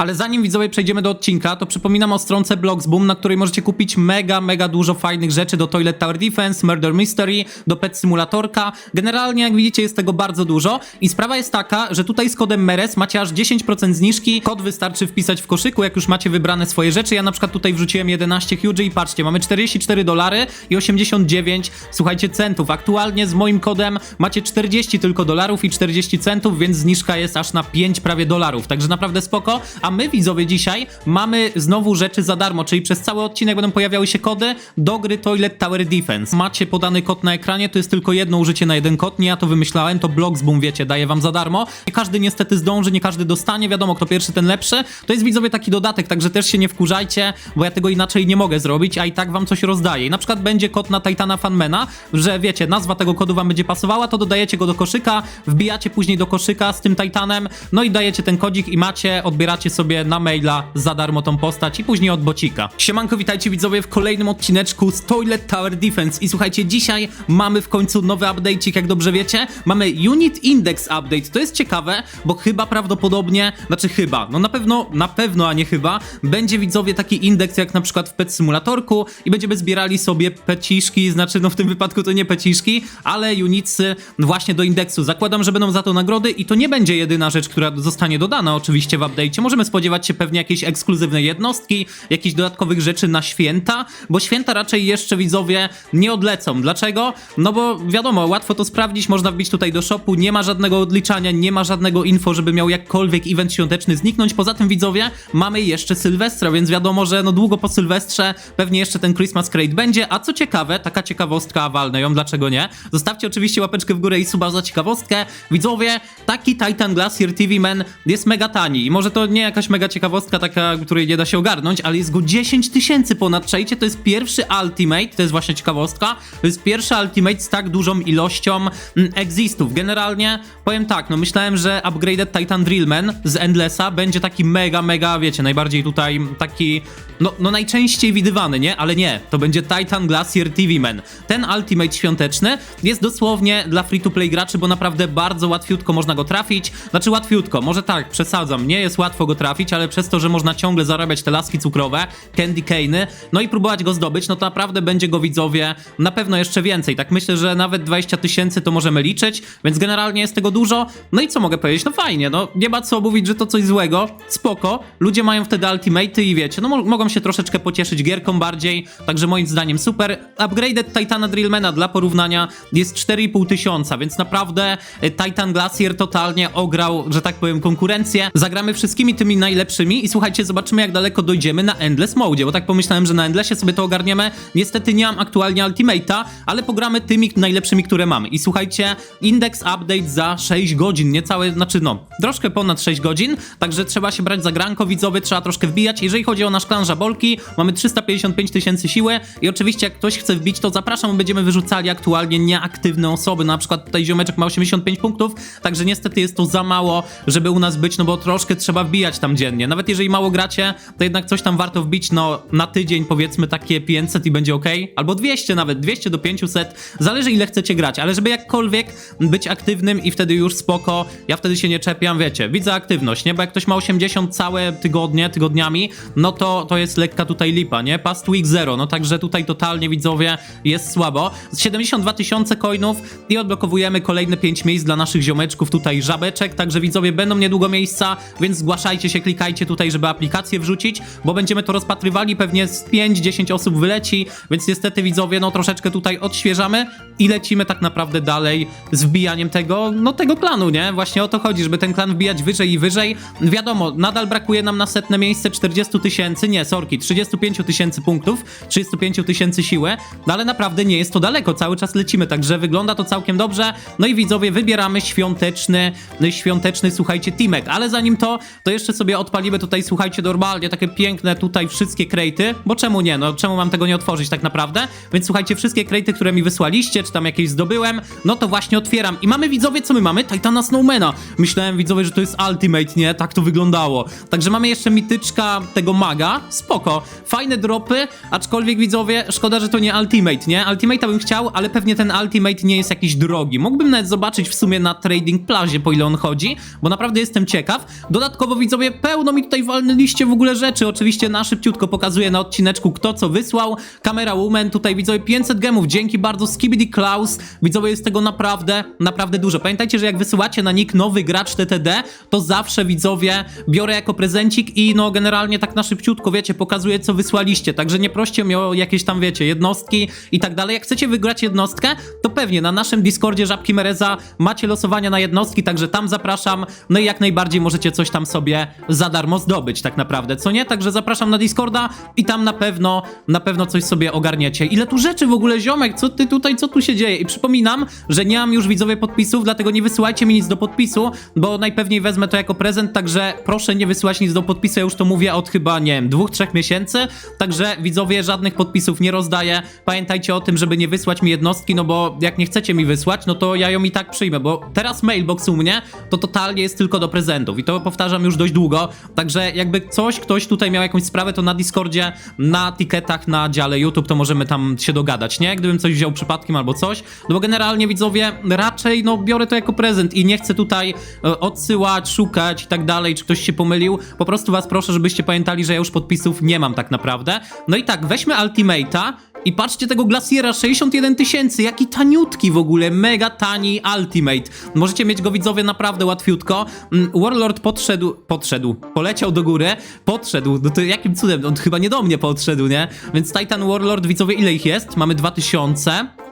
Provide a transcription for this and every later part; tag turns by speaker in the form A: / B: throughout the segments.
A: Ale zanim widzowie przejdziemy do odcinka, to przypominam o stronce Bloxboom, na której możecie kupić mega, mega dużo fajnych rzeczy do Toilet Tower Defense, Murder Mystery, do Pet Simulatorka. Generalnie, jak widzicie, jest tego bardzo dużo. I sprawa jest taka, że tutaj z kodem MERES macie aż 10% zniżki. Kod wystarczy wpisać w koszyku, jak już macie wybrane swoje rzeczy. Ja na przykład tutaj wrzuciłem 11 huge i patrzcie, mamy 44 dolary i 89, słuchajcie, centów. Aktualnie z moim kodem macie 40 tylko dolarów i 40 centów, więc zniżka jest aż na 5 prawie dolarów. Także naprawdę spoko. A my widzowie dzisiaj mamy znowu rzeczy za darmo, czyli przez cały odcinek będą pojawiały się kody do gry Toilet Tower Defense. Macie podany kod na ekranie, to jest tylko jedno użycie na jeden kod, nie ja to wymyślałem, to Bloxboom, wiecie, daje wam za darmo. Nie każdy niestety zdąży, nie każdy dostanie, wiadomo, kto pierwszy, ten lepszy. To jest widzowie taki dodatek, także też się nie wkurzajcie, bo ja tego inaczej nie mogę zrobić, a i tak wam coś rozdaję. I na przykład będzie kod na Titana Fanmana, że wiecie, nazwa tego kodu wam będzie pasowała, to dodajecie go do koszyka, wbijacie później do koszyka z tym Titanem, no i dajecie ten kodzik i macie, odbieracie sobie na maila za darmo tą postać i później od bocika. Siemanko, witajcie widzowie w kolejnym odcineczku z Toilet Tower Defense i słuchajcie, dzisiaj mamy w końcu nowy update'cik, jak dobrze wiecie, mamy Unit Index Update, to jest ciekawe, bo chyba prawdopodobnie, znaczy chyba, no na pewno, na pewno, a nie chyba, będzie widzowie taki indeks jak na przykład w Pet Simulatorku i będziemy zbierali sobie peciszki, znaczy no w tym wypadku to nie peciszki, ale unitsy właśnie do indeksu. Zakładam, że będą za to nagrody i to nie będzie jedyna rzecz, która zostanie dodana oczywiście w update'cie. Możemy spodziewać się pewnie jakiejś ekskluzywnej jednostki, jakichś dodatkowych rzeczy na święta, bo święta raczej jeszcze widzowie nie odlecą. Dlaczego? No bo wiadomo, łatwo to sprawdzić, można wbić tutaj do shopu, nie ma żadnego odliczania, nie ma żadnego info, żeby miał jakkolwiek event świąteczny zniknąć. Poza tym widzowie, mamy jeszcze Sylwestra, więc wiadomo, że no długo po Sylwestrze pewnie jeszcze ten Christmas Crate będzie, a co ciekawe, taka ciekawostka, walnę ją, dlaczego nie? Zostawcie oczywiście łapeczkę w górę i suba za ciekawostkę. Widzowie, taki Titan Glacier TV Man jest mega tani i może to nie jakaś mega ciekawostka taka, której nie da się ogarnąć, ale jest go 10 tysięcy ponad, czajcie, to jest pierwszy Ultimate, to jest właśnie ciekawostka, to jest pierwszy Ultimate z tak dużą ilością mm, existów. Generalnie powiem tak, no myślałem, że upgraded Titan Drillman z Endlessa będzie taki mega, mega, wiecie, najbardziej tutaj taki, no, no najczęściej widywany, nie? Ale nie, to będzie Titan Glacier TV Man. Ten Ultimate świąteczny jest dosłownie dla free-to-play graczy, bo naprawdę bardzo łatwiutko można go trafić. Znaczy łatwiutko, może tak, przesadzam, nie jest łatwo go trafić, ale przez to, że można ciągle zarabiać te laski cukrowe, candy cane'y, no i próbować go zdobyć, no to naprawdę będzie go widzowie na pewno jeszcze więcej. Tak myślę, że nawet 20 tysięcy to możemy liczyć, więc generalnie jest tego dużo. No i co mogę powiedzieć? No fajnie, no nie ma co mówić, że to coś złego, spoko. Ludzie mają wtedy ultimate'y i wiecie, no mo- mogą się troszeczkę pocieszyć gierką bardziej, także moim zdaniem super. Upgraded Titana Drillmana dla porównania jest 4,5 tysiąca, więc naprawdę y, Titan Glacier totalnie ograł, że tak powiem, konkurencję. Zagramy wszystkimi tymi najlepszymi i słuchajcie, zobaczymy jak daleko dojdziemy na Endless Mode, bo tak pomyślałem, że na Endlessie sobie to ogarniemy. Niestety nie mam aktualnie Ultimate'a, ale pogramy tymi najlepszymi, które mamy. I słuchajcie, Index Update za 6 godzin, niecałe, znaczy no, troszkę ponad 6 godzin, także trzeba się brać za granko widzowy, trzeba troszkę wbijać. Jeżeli chodzi o nasz klan Żabolki, mamy 355 tysięcy siły i oczywiście jak ktoś chce wbić, to zapraszam, będziemy wyrzucali aktualnie nieaktywne osoby, na przykład tutaj ziomeczek ma 85 punktów, także niestety jest to za mało, żeby u nas być, no bo troszkę trzeba wbijać tam dziennie. Nawet jeżeli mało gracie, to jednak coś tam warto wbić, no na tydzień powiedzmy takie 500 i będzie ok, albo 200 nawet, 200 do 500, zależy ile chcecie grać, ale żeby jakkolwiek być aktywnym i wtedy już spoko, ja wtedy się nie czepiam, wiecie, widzę aktywność, nie, bo jak ktoś ma 80 całe tygodnie, tygodniami, no to to jest lekka tutaj lipa, nie, past week zero, no także tutaj totalnie widzowie jest słabo, 72 tysiące coinów i odblokowujemy kolejne 5 miejsc dla naszych ziomeczków, tutaj żabeczek, także widzowie będą niedługo miejsca, więc zgłaszajcie się, klikajcie tutaj, żeby aplikację wrzucić, bo będziemy to rozpatrywali, pewnie z 5-10 osób wyleci, więc niestety widzowie, no troszeczkę tutaj odświeżamy i lecimy tak naprawdę dalej z wbijaniem tego, no tego klanu, nie? Właśnie o to chodzi, żeby ten klan wbijać wyżej i wyżej. Wiadomo, nadal brakuje nam na setne miejsce 40 tysięcy, nie, sorki, 35 tysięcy punktów, 35 tysięcy siły, no ale naprawdę nie jest to daleko, cały czas lecimy, także wygląda to całkiem dobrze. No i widzowie, wybieramy świąteczny, świąteczny, słuchajcie, teamek, ale zanim to, to jeszcze sobie odpalimy tutaj, słuchajcie, normalnie takie piękne tutaj wszystkie krejty, bo czemu nie, no czemu mam tego nie otworzyć tak naprawdę? Więc słuchajcie, wszystkie krejty, które mi wysłaliście, czy tam jakieś zdobyłem, no to właśnie otwieram. I mamy widzowie, co my mamy? Titana Snowmana. Myślałem widzowie, że to jest Ultimate, nie? Tak to wyglądało. Także mamy jeszcze mityczka tego maga, spoko. Fajne dropy, aczkolwiek widzowie, szkoda, że to nie Ultimate, nie? Ultimate'a bym chciał, ale pewnie ten Ultimate nie jest jakiś drogi. Mógłbym nawet zobaczyć w sumie na Trading Plazie, po ile on chodzi, bo naprawdę jestem ciekaw. Dodatkowo widzowie pełno mi tutaj walnęliście w ogóle rzeczy. Oczywiście na szybciutko pokazuję na odcineczku, kto co wysłał. Kamera Woman, tutaj widzowie 500 gemów, dzięki bardzo Skibidi Klaus. Widzowie, jest tego naprawdę, naprawdę dużo. Pamiętajcie, że jak wysyłacie na nick nowy gracz TTD, to zawsze widzowie biorę jako prezencik i no generalnie tak na szybciutko, wiecie, pokazuję co wysłaliście. Także nie proście mnie o jakieś tam, wiecie, jednostki i tak dalej. Jak chcecie wygrać jednostkę, to pewnie na naszym Discordzie Żabki Mereza macie losowania na jednostki, także tam zapraszam. No i jak najbardziej możecie coś tam sobie za darmo zdobyć, tak naprawdę, co nie? Także zapraszam na Discorda i tam na pewno, na pewno coś sobie ogarniecie. Ile tu rzeczy w ogóle, ziomek, co ty tutaj, co tu się dzieje? I przypominam, że nie mam już widzowie podpisów, dlatego nie wysyłajcie mi nic do podpisu, bo najpewniej wezmę to jako prezent, także proszę nie wysyłać nic do podpisu, ja już to mówię od chyba, nie wiem, dwóch, trzech miesięcy, także widzowie żadnych podpisów nie rozdaję. Pamiętajcie o tym, żeby nie wysłać mi jednostki, no bo jak nie chcecie mi wysłać, no to ja ją i tak przyjmę, bo teraz mailbox u mnie to totalnie jest tylko do prezentów i to powtarzam już dość długo, także jakby coś, ktoś tutaj miał jakąś sprawę, to na Discordzie, na tiketach, na dziale YouTube, to możemy tam się dogadać, nie? Gdybym coś wziął przypadkiem albo coś, no bo generalnie widzowie, raczej no biorę to jako prezent i nie chcę tutaj e, odsyłać, szukać i tak dalej, czy ktoś się pomylił, po prostu was proszę, żebyście pamiętali, że ja już podpisów nie mam tak naprawdę. No i tak, weźmy Ultimate'a, i patrzcie tego Glaciera, 61 tysięcy, jaki taniutki w ogóle, mega tani Ultimate. Możecie mieć go widzowie naprawdę łatwiutko. Mm, Warlord podszedł, podszedł, poleciał do góry, podszedł, no to jakim cudem, on chyba nie do mnie podszedł, nie? Więc Titan Warlord, widzowie, ile ich jest? Mamy 2000.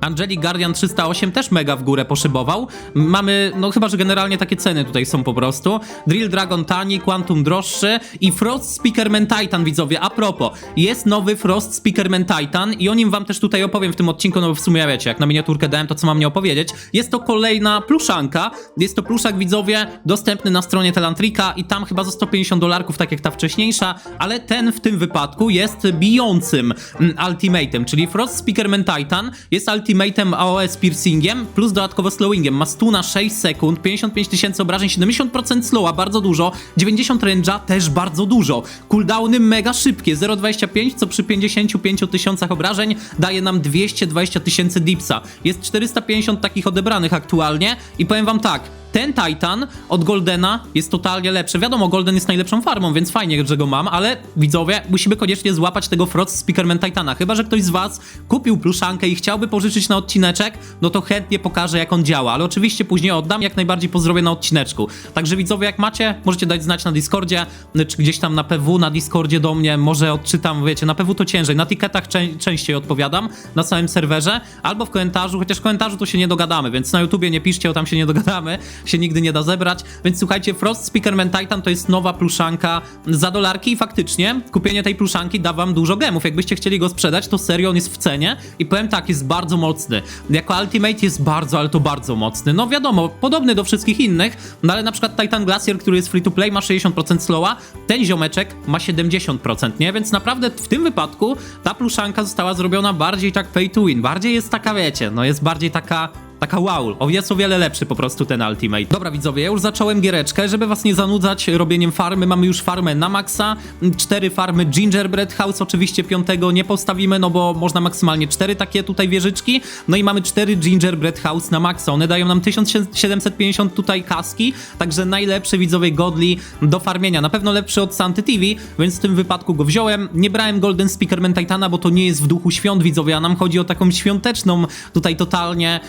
A: Angelic Guardian 308 też mega w górę poszybował. Mamy, no chyba, że generalnie takie ceny tutaj są po prostu. Drill Dragon tani, Quantum droższy i Frost Speakerman Titan, widzowie. A propos, jest nowy Frost Speakerman Titan i o nim wam też tutaj opowiem w tym odcinku, no bo w sumie wiecie, jak na miniaturkę dałem, to co mam nie opowiedzieć. Jest to kolejna pluszanka. Jest to pluszak, widzowie, dostępny na stronie Telantrika i tam chyba za 150 dolarków, tak jak ta wcześniejsza, ale ten w tym wypadku jest bijącym mm, ultimatem, czyli Frost Speakerman Titan jest ultimatem AOS piercingiem plus dodatkowo slowingiem. Ma stuna 6 sekund, 55 tysięcy obrażeń, 70% slowa, bardzo dużo, 90 range'a też bardzo dużo. Cooldowny mega szybkie, 0,25, co przy 55 tysiącach obrażeń daje nam 220 tysięcy dipsa. Jest 450 takich odebranych aktualnie i powiem wam tak, ten Titan od Goldena jest totalnie lepszy. Wiadomo, Golden jest najlepszą farmą, więc fajnie, że go mam, ale widzowie, musimy koniecznie złapać tego Frost Speakerman Titana. Chyba, że ktoś z was kupił pluszankę i chciałby pożyczyć na odcineczek, no to chętnie pokażę, jak on działa, ale oczywiście później oddam, jak najbardziej pozdrowię na odcineczku. Także widzowie, jak macie, możecie dać znać na Discordzie, czy gdzieś tam na PW, na Discordzie do mnie, może odczytam, wiecie, na PW to ciężej, na tiketach czę- częściej odpowiadam, na samym serwerze, albo w komentarzu, chociaż w komentarzu to się nie dogadamy, więc na YouTubie nie piszcie, o tam się nie dogadamy, się nigdy nie da zebrać. Więc słuchajcie, Frost Speakerman Titan to jest nowa pluszanka za dolarki i faktycznie kupienie tej pluszanki da wam dużo gemów. Jakbyście chcieli go sprzedać, to serio on jest w cenie i powiem tak, jest bardzo mocny. Jako Ultimate jest bardzo, ale to bardzo mocny. No wiadomo, podobny do wszystkich innych, no ale na przykład Titan Glacier, który jest free to play, ma 60% slowa, ten ziomeczek ma 70%, nie? Więc naprawdę w tym wypadku ta pluszanka została zrobiona bardziej tak pay to win. Bardziej jest taka, wiecie, no jest bardziej taka Taka wow, o jest o wiele lepszy po prostu ten Ultimate. Dobra widzowie, ja już zacząłem giereczkę, żeby was nie zanudzać robieniem farmy. Mamy już farmę na maksa, cztery farmy Gingerbread House, oczywiście piątego nie postawimy, no bo można maksymalnie cztery takie tutaj wieżyczki. No i mamy cztery Gingerbread House na maksa, one dają nam 1750 tutaj kaski, także najlepszy widzowie godli do farmienia. Na pewno lepszy od Santy TV, więc w tym wypadku go wziąłem. Nie brałem Golden Speakerman Titana, bo to nie jest w duchu świąt widzowie, a nam chodzi o taką świąteczną tutaj totalnie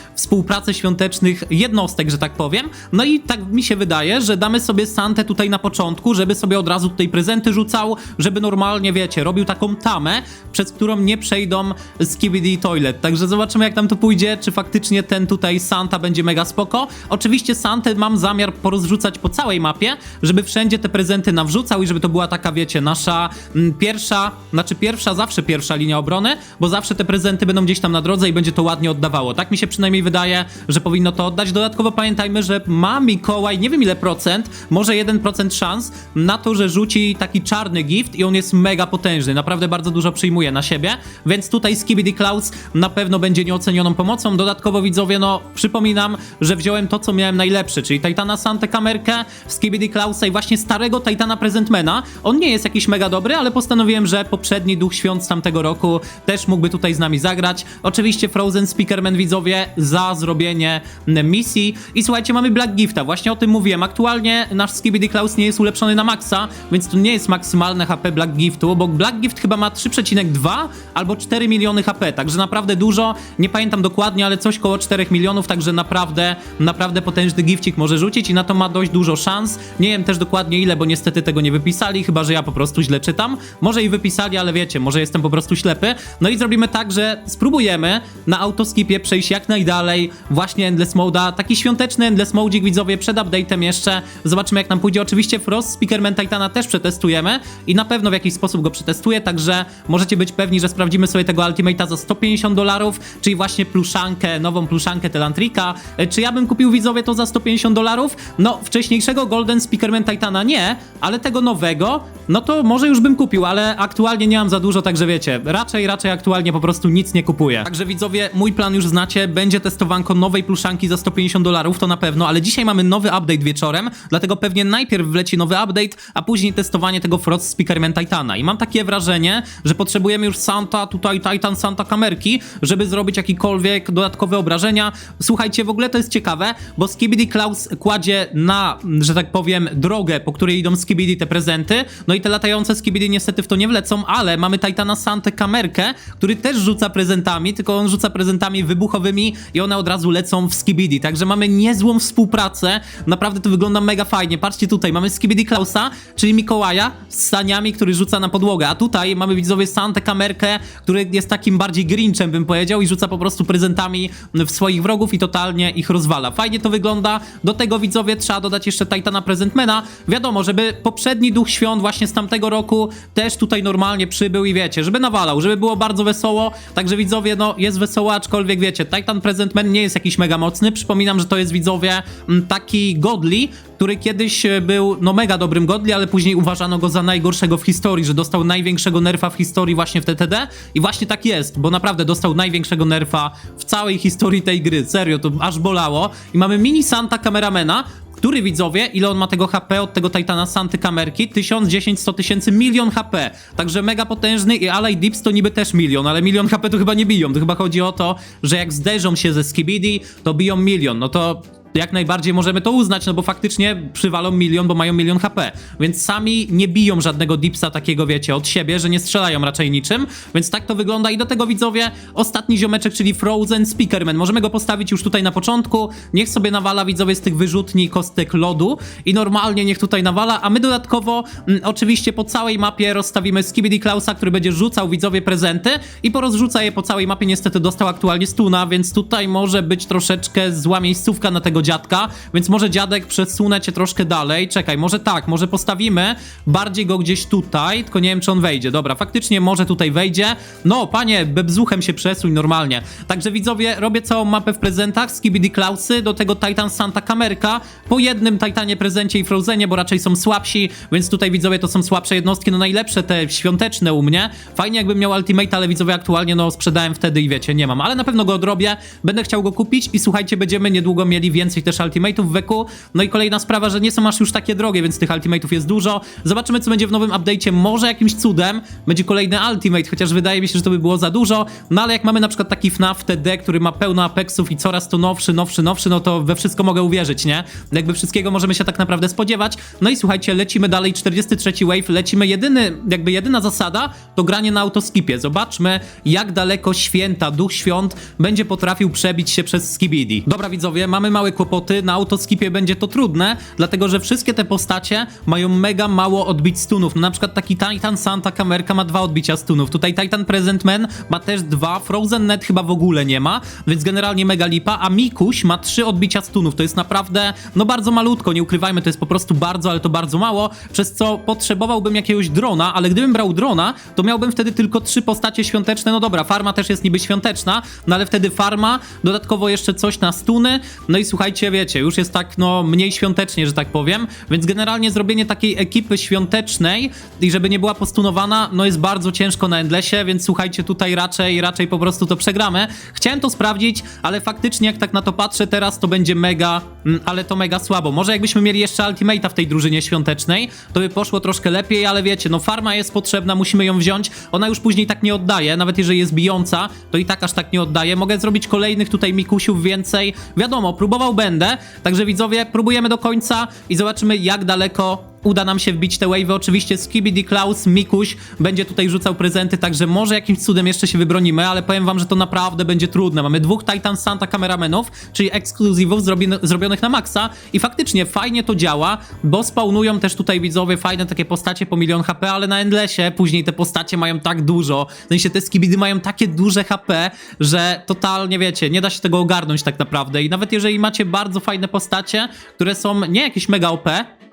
A: współpracę świątecznych jednostek, że tak powiem. No i tak mi się wydaje, że damy sobie Santę tutaj na początku, żeby sobie od razu tutaj prezenty rzucał, żeby normalnie, wiecie, robił taką tamę, przez którą nie przejdą Skibidi Toilet. Także zobaczymy, jak tam to pójdzie, czy faktycznie ten tutaj Santa będzie mega spoko. Oczywiście Santę mam zamiar porozrzucać po całej mapie, żeby wszędzie te prezenty nawrzucał i żeby to była taka, wiecie, nasza mm, pierwsza, znaczy pierwsza, zawsze pierwsza linia obrony, bo zawsze te prezenty będą gdzieś tam na drodze i będzie to ładnie oddawało. Tak mi się przynajmniej wydaje, że powinno to oddać. Dodatkowo pamiętajmy, że ma Mikołaj nie wiem ile procent, może 1% szans na to, że rzuci taki czarny gift i on jest mega potężny. Naprawdę bardzo dużo przyjmuje na siebie, więc tutaj Skibidi Clouds na pewno będzie nieocenioną pomocą. Dodatkowo widzowie, no przypominam, że wziąłem to, co miałem najlepsze, czyli Titana Sante kamerkę, Skibidi Cloudsa i właśnie starego Titana Presentmana. On nie jest jakiś mega dobry, ale postanowiłem, że poprzedni Duch Świąt z tamtego roku też mógłby tutaj z nami zagrać. Oczywiście Frozen Speakerman widzowie za zrobienie misji. I słuchajcie, mamy Black Gifta, właśnie o tym mówiłem. Aktualnie nasz Skibidi Klaus nie jest ulepszony na maksa, więc to nie jest maksymalne HP Black Giftu, bo Black Gift chyba ma 3,2 albo 4 miliony HP, także naprawdę dużo. Nie pamiętam dokładnie, ale coś koło 4 milionów, także naprawdę, naprawdę potężny gifcik może rzucić i na to ma dość dużo szans. Nie wiem też dokładnie ile, bo niestety tego nie wypisali, chyba że ja po prostu źle czytam. Może i wypisali, ale wiecie, może jestem po prostu ślepy. No i zrobimy tak, że spróbujemy na autoskipie przejść jak najdalej właśnie Endless Mode'a. Taki świąteczny Endless Mode'ik widzowie przed update'em jeszcze. Zobaczymy jak nam pójdzie. Oczywiście Frost Speakerman Titana też przetestujemy i na pewno w jakiś sposób go przetestuję, także możecie być pewni, że sprawdzimy sobie tego Ultimate'a za 150 dolarów, czyli właśnie pluszankę, nową pluszankę Telantrika. E, Czy ja bym kupił widzowie to za 150 dolarów? No, wcześniejszego Golden Speakerman Titana nie, ale tego nowego, no to może już bym kupił, ale aktualnie nie mam za dużo, także wiecie, raczej, raczej aktualnie po prostu nic nie kupuję. Także widzowie, mój plan już znacie, będzie testowanko nowej pluszanki za 150 dolarów, to na pewno, ale dzisiaj mamy nowy update wieczorem, dlatego pewnie najpierw wleci nowy update, a później testowanie tego Frost Speakerman Titana. I mam takie wrażenie, że potrzebujemy już Santa, tutaj Titan Santa kamerki, żeby zrobić jakiekolwiek dodatkowe obrażenia. Słuchajcie, w ogóle to jest ciekawe, bo Skibidi Klaus kładzie na, że tak powiem, drogę, po której idą Skibidi te prezenty, no i te latające Skibidi niestety w to nie wlecą, ale mamy Titana Santę kamerkę, który też rzuca prezentami, tylko on rzuca prezentami wybuchowymi i one od razu lecą w Skibidi, także mamy niezłą współpracę, naprawdę to wygląda mega fajnie. Patrzcie tutaj, mamy Skibidi Klausa, czyli Mikołaja z saniami, który rzuca na podłogę, a tutaj mamy widzowie Santę kamerkę, który jest takim bardziej Grinchem bym powiedział i rzuca po prostu prezentami w swoich wrogów i totalnie ich rozwala. Fajnie to wygląda, do tego widzowie trzeba dodać jeszcze Titana Presentmana, wiadomo, żeby poprzedni Duch Świąt właśnie z tamtego roku też tutaj normalnie przybył i wiecie, żeby nawalał, żeby było bardzo wesoło, także widzowie, no jest wesoło, aczkolwiek wiecie, Titan Presentman nie jest jakiś mega mocny, przypominam, że to jest widzowie taki godly, który kiedyś e, był no mega dobrym godli, ale później uważano go za najgorszego w historii, że dostał największego nerfa w historii właśnie w TTD i właśnie tak jest, bo naprawdę dostał największego nerfa w całej historii tej gry, serio, to aż bolało. I mamy mini Santa kameramena, który widzowie, ile on ma tego HP od tego Titana Santy kamerki? 1000, 10, 100 tysięcy, milion HP. Także mega potężny i Ally Dips to niby też milion, ale milion HP to chyba nie biją. To chyba chodzi o to, że jak zderzą się ze Skibidi, to biją milion. No to jak najbardziej możemy to uznać, no bo faktycznie przywalą milion, bo mają milion HP. Więc sami nie biją żadnego dipsa takiego, wiecie, od siebie, że nie strzelają raczej niczym. Więc tak to wygląda i do tego widzowie, ostatni ziomeczek, czyli Frozen Speakerman. Możemy go postawić już tutaj na początku. Niech sobie nawala widzowie z tych wyrzutni kostek lodu i normalnie niech tutaj nawala, a my dodatkowo mm, oczywiście po całej mapie rozstawimy Skibidi Klausa, który będzie rzucał widzowie prezenty i porozrzuca je po całej mapie. Niestety dostał aktualnie stuna, więc tutaj może być troszeczkę zła miejscówka na tego dziadka, więc może dziadek przesunę cię troszkę dalej. Czekaj, może tak, może postawimy bardziej go gdzieś tutaj, tylko nie wiem, czy on wejdzie. Dobra, faktycznie może tutaj wejdzie. No, panie, bebzuchem się przesuń normalnie. Także widzowie, robię całą mapę w prezentach, Skibidi Klausy, do tego Titan Santa kamerka, po jednym Titanie prezencie i Frozenie, bo raczej są słabsi, więc tutaj widzowie to są słabsze jednostki, no najlepsze te świąteczne u mnie. Fajnie jakbym miał Ultimate, ale widzowie aktualnie no sprzedałem wtedy i wiecie, nie mam, ale na pewno go odrobię, będę chciał go kupić i słuchajcie, będziemy niedługo mieli więcej też Ultimate'ów w weku. No i kolejna sprawa, że nie są aż już takie drogie, więc tych Ultimate'ów jest dużo. Zobaczymy, co będzie w nowym update'cie. Może jakimś cudem będzie kolejny Ultimate, chociaż wydaje mi się, że to by było za dużo. No ale jak mamy na przykład taki FNAF TD, który ma pełno Apexów i coraz to nowszy, nowszy, nowszy, no to we wszystko mogę uwierzyć, nie? Jakby wszystkiego możemy się tak naprawdę spodziewać. No i słuchajcie, lecimy dalej, 43 wave, lecimy. Jedyny, jakby jedyna zasada to granie na autoskipie. Zobaczmy, jak daleko święta, duch świąt będzie potrafił przebić się przez Skibidi. Dobra widzowie, mamy małe kłopoty, na autoskipie będzie to trudne, dlatego że wszystkie te postacie mają mega mało odbić stunów. No, na przykład taki Titan Santa kamerka ma dwa odbicia stunów, tutaj Titan Present Man ma też dwa, Frozen Net chyba w ogóle nie ma, więc generalnie mega lipa, a Mikuś ma trzy odbicia stunów, to jest naprawdę, no bardzo malutko, nie ukrywajmy, to jest po prostu bardzo, ale to bardzo mało, przez co potrzebowałbym jakiegoś drona, ale gdybym brał drona, to miałbym wtedy tylko trzy postacie świąteczne, no dobra, farma też jest niby świąteczna, no ale wtedy farma, dodatkowo jeszcze coś na stuny, no i słuchajcie, słuchajcie, wiecie, już jest tak, no, mniej świątecznie, że tak powiem, więc generalnie zrobienie takiej ekipy świątecznej i żeby nie była postunowana, no jest bardzo ciężko na Endlessie, więc słuchajcie, tutaj raczej, raczej po prostu to przegramy. Chciałem to sprawdzić, ale faktycznie jak tak na to patrzę teraz, to będzie mega, mm, ale to mega słabo. Może jakbyśmy mieli jeszcze Ultimate'a w tej drużynie świątecznej, to by poszło troszkę lepiej, ale wiecie, no farma jest potrzebna, musimy ją wziąć, ona już później tak nie oddaje, nawet jeżeli jest bijąca, to i tak aż tak nie oddaje. Mogę zrobić kolejnych tutaj mikusiów więcej. Wiadomo, próbował będę, także widzowie, próbujemy do końca i zobaczymy jak daleko uda nam się wbić te wave'y. Oczywiście Skibidi Klaus, Mikuś będzie tutaj rzucał prezenty, także może jakimś cudem jeszcze się wybronimy, ale powiem wam, że to naprawdę będzie trudne. Mamy dwóch Titan Santa kameramenów, czyli ekskluzywów zrobionych na maksa i faktycznie fajnie to działa, bo spawnują też tutaj widzowie fajne takie postacie po milion HP, ale na Endlessie później te postacie mają tak dużo, w sensie te Skibidi mają takie duże HP, że totalnie wiecie, nie da się tego ogarnąć tak naprawdę i nawet jeżeli macie bardzo fajne postacie, które są nie jakieś mega OP,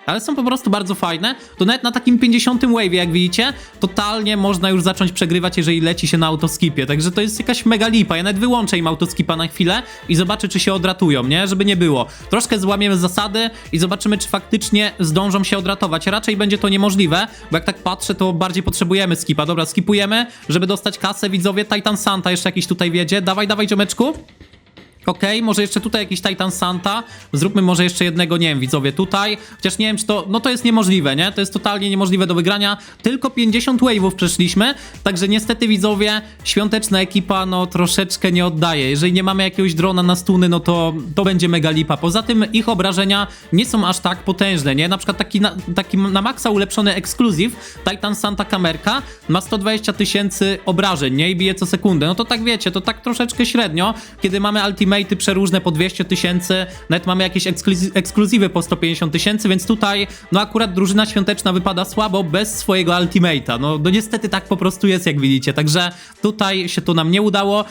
A: ale są po prostu bardzo fajne, to nawet na takim 50 wave'ie, jak widzicie, totalnie można już zacząć przegrywać, jeżeli leci się na autoskipie, także to jest jakaś mega lipa, ja nawet wyłączę im autoskipa na chwilę i zobaczę, czy się odratują, nie? Żeby nie było. Troszkę złamiemy zasady i zobaczymy, czy faktycznie zdążą się odratować. Raczej będzie to niemożliwe, bo jak tak patrzę, to bardziej potrzebujemy skipa. Dobra, skipujemy, żeby dostać kasę, widzowie, Titan Santa jeszcze jakiś tutaj wiedzie. Dawaj, dawaj, ziomeczku. Okej, może jeszcze tutaj jakiś Titan Santa. Zróbmy może jeszcze jednego, nie wiem, widzowie, tutaj. Chociaż nie wiem, czy to. No to jest niemożliwe, nie? To jest totalnie niemożliwe do wygrania. Tylko 50 wave'ów przeszliśmy. Także niestety, widzowie, świąteczna ekipa, no troszeczkę nie oddaje. Jeżeli nie mamy jakiegoś drona na stuny, no to to będzie mega lipa. Poza tym ich obrażenia nie są aż tak potężne, nie? Na przykład taki na, taki na maksa ulepszony ekskluzyw Titan Santa kamerka ma 120 tysięcy obrażeń, nie? I bije co sekundę. No to tak wiecie, to tak troszeczkę średnio, kiedy mamy ultimate'y przeróżne po 200 tysięcy, nawet mamy jakieś ekskluzy- ekskluzywy po 150 tysięcy, więc tutaj, no akurat drużyna świąteczna wypada słabo bez swojego ultimate'a. No, no niestety tak po prostu jest, jak widzicie. Także tutaj się to nam nie udało.